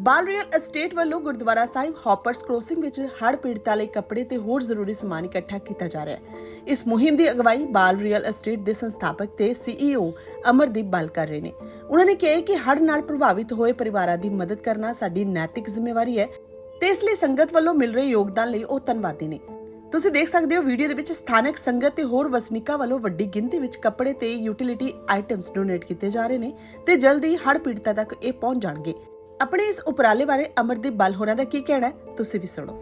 ਬਾਲ real estate ਵੱਲੋਂ ਗੁਰਦੁਆਰਾ ਸਾਹਿਬ ਹੌਪਰਸ crossing ਵਿੱਚ ਹੜ੍ਹ ਪੀੜਤਾਂ ਲਈ ਕੱਪੜੇ ਤੇ ਹੋਰ ਜ਼ਰੂਰੀ ਸਮਾਨ ਇਕੱਠਾ ਕੀਤਾ ਜਾ ਰਿਹਾ ਹੈ। ਇਸ ਮੁਹਿੰਮ ਦੀ ਅਗਵਾਈ ਬਾਲ ਰੀਅਲ ਅਸਟੇਟ ਦੇ ਸੰਸਥਾਪਕ ਤੇ ਸੀਈਓ ਅਮਰਦੀਪ ਬਲ ਕਰ ਰਹੇ ਨੇ। ਉਹਨਾਂ ਨੇ ਕਿਹਾ ਕਿ ਹੜ੍ਹ ਨਾਲ ਪ੍ਰਭਾਵਿਤ ਹੋਏ ਪਰਿਵਾਰਾਂ ਦੀ ਮਦਦ ਕਰਨਾ ਸਾਡੀ ਨੈਤਿਕ ਜ਼ਿੰਮੇਵਾਰੀ ਹੈ ਤੇ ਇਸ ਲਈ ਸੰਗਤ ਵੱਲੋਂ ਮਿਲ ਰਹੇ ਯੋਗਦਾਨ ਲਈ ਉਹ ਧੰਨਵਾਦੀ ਨੇ। ਤੁਸੀਂ ਦੇਖ ਸਕਦੇ ਹੋ ਵੀਡੀਓ ਦੇ ਵਿੱਚ ਸਥਾਨਕ ਸੰਗਤ ਤੇ ਹੋਰ ਵਸਨੀਕਾਂ ਵੱਲੋਂ ਵੱਡੀ ਗਿਣਤੀ ਵਿੱਚ ਕੱਪੜੇ ਤੇ ਯੂਟਿਲਿਟੀ ਆਈਟਮਸ ਡੋਨੇਟ ਕੀਤੇ ਜਾ ਰਹੇ ਨੇ ਤੇ ਜਲਦੀ ਹੜ ਪੀੜਤਾਂ ਤੱਕ ਇਹ ਪਹੁੰਚ ਜਾਣਗੇ। ਆਪਣੇ ਇਸ ਉਪਰਾਲੇ ਬਾਰੇ ਅਮਰਦੀਪ ਬਲ ਹੋਰਾਂ ਦਾ ਕੀ ਕਹਿਣਾ ਹੈ, ਤੁਸੀਂ ਵੀ ਸੁਣੋ।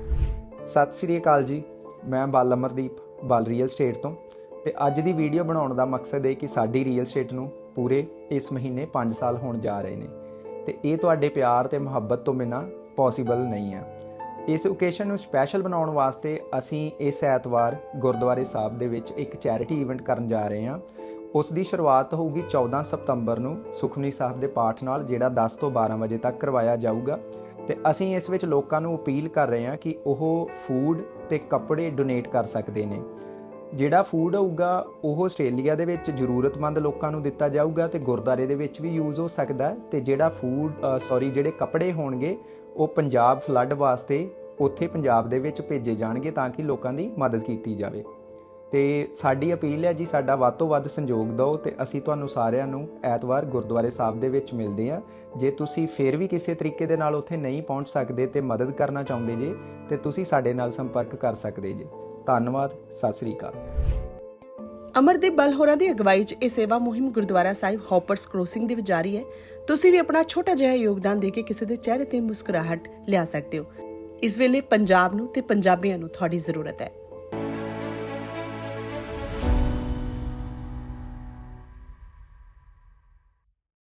ਸਤਿ ਸ੍ਰੀ ਅਕਾਲ ਜੀ, ਮੈਂ ਬਲ ਅਮਰਦੀਪ ਬਲ ਰੀਅਲ ਸਟੇਟ ਤੋਂ ਤੇ ਅੱਜ ਦੀ ਵੀਡੀਓ ਬਣਾਉਣ ਦਾ ਮਕਸਦ ਇਹ ਕਿ ਸਾਡੀ ਰੀਅਲ ਸਟੇਟ ਨੂੰ ਪੂਰੇ ਇਸ ਮਹੀਨੇ 5 ਸਾਲ ਹੋਣ ਜਾ ਰਹੇ ਨੇ ਤੇ ਇਹ ਤੁਹਾਡੇ ਪਿਆਰ ਤੇ ਮੁਹੱਬਤ ਤੋਂ ਬਿਨਾ ਪੋਸੀਬਲ ਨਹੀਂ ਹੈ। ਇਸ ਓਕੇਸ਼ਨ ਨੂੰ ਸਪੈਸ਼ਲ ਬਣਾਉਣ ਵਾਸਤੇ ਅਸੀਂ ਇਸ ਐਤਵਾਰ ਗੁਰਦੁਆਰੇ ਸਾਹਿਬ ਦੇ ਵਿੱਚ ਇੱਕ ਚੈਰਿਟੀ ਇਵੈਂਟ ਕਰਨ ਜਾ ਰਹੇ ਹਾਂ ਉਸ ਦੀ ਸ਼ੁਰੂਆਤ ਹੋਊਗੀ 14 ਸਤੰਬਰ ਨੂੰ ਸੁਖਮਨੀ ਸਾਹਿਬ ਦੇ ਪਾਠ ਨਾਲ, ਜਿਹੜਾ 10 ਤੋਂ 12 ਵਜੇ ਤੱਕ ਕਰਵਾਇਆ ਜਾਊਗਾ। ਤੇ ਅਸੀਂ ਇਸ ਵਿੱਚ ਲੋਕਾਂ ਨੂੰ ਅਪੀਲ ਕਰ ਰਹੇ ਹਾਂ ਕਿ ਉਹ ਫੂਡ ਤੇ ਕੱਪੜੇ ਡੋਨੇਟ ਕਰ ਸਕਦੇ ਨੇ। ਜਿਹੜਾ ਫੂਡ ਹੋਊਗਾ, ਉਹ ਆਸਟ੍ਰੇਲੀਆ ਦੇ ਵਿੱਚ ਜ਼ਰੂਰਤਮੰਦ ਲੋਕਾਂ ਨੂੰ ਦਿੱਤਾ ਜਾਊਗਾ ਤੇ ਗੁਰਦਾਰੇ ਦੇ ਵਿੱਚ ਵੀ ਯੂਜ਼ ਹੋ ਸਕਦਾ ਹੈ। ਤੇ ਜਿਹੜਾ ਫੂਡ ਸੌਰੀ ਜਿਹੜੇ ਕੱਪੜੇ ਹੋਣਗੇ, ਉਹ ਪੰਜਾਬ ਫਲੱਡ ਵਾਸਤੇ ਉੱਥੇ ਪੰਜਾਬ ਦੇ ਵਿੱਚ ਭੇਜੇ ਜਾਣਗੇ ਤਾਂ ਕਿ ਲੋਕਾਂ ਦੀ ਮਦਦ ਕੀਤੀ ਜਾਵੇ। ਤੇ ਸਾਡੀ ਅਪੀਲ ਹੈ ਜੀ, ਸਾਡਾ ਵੱਧ ਤੋਂ ਵੱਧ ਸੰਯੋਗ ਦਿਓ ਤੇ ਅਸੀਂ ਤੁਹਾਨੂੰ ਸਾਰਿਆਂ ਨੂੰ ਐਤਵਾਰ ਗੁਰਦੁਆਰੇ ਸਾਹਿਬ ਦੇ ਵਿੱਚ ਮਿਲਦੇ ਹਾਂ। ਜੇ ਤੁਸੀਂ ਫਿਰ ਵੀ ਕਿਸੇ ਤਰੀਕੇ ਦੇ ਨਾਲ ਉੱਥੇ ਨਹੀਂ ਪਹੁੰਚ ਸਕਦੇ ਤੇ ਮਦਦ ਕਰਨਾ ਚਾਹੁੰਦੇ ਜੇ, ਤੇ ਤੁਸੀਂ ਸਾਡੇ ਨਾਲ ਸੰਪਰਕ ਕਰ ਸਕਦੇ ਜੇ। ਧੰਨਵਾਦ, ਸਤਿ ਸ੍ਰੀ ਅਕਾਲ। ਅਮਰਦੀਪ ਬਲਹੋਰਾ ਦੀ ਅਗਵਾਈ 'ਚ ਇਹ ਸੇਵਾ ਮੁਹਿੰਮ ਗੁਰਦੁਆਰਾ ਸਾਹਿਬ ਹੌਪਰਸ ਕ੍ਰੋਸਿੰਗ ਦੇ ਵਿੱਚ ਜਾਰੀ ਹੈ। ਤੁਸੀਂ ਵੀ ਆਪਣਾ ਛੋਟਾ ਜਿਹਾ ਯੋਗਦਾਨ ਦੇ ਕੇ ਕਿਸੇ ਦੇ ਚਿਹਰੇ ਤੇ ਮੁਸਕਰਾਹਟ ਲਿਆ ਸਕਦੇ ਹੋ। ਇਸ ਵੇਲੇ ਪੰਜਾਬ ਨੂੰ ਤੇ ਪੰਜਾਬੀਆਂ ਨੂੰ ਤੁਹਾਡੀ ਜ਼ਰੂਰਤ ਹੈ।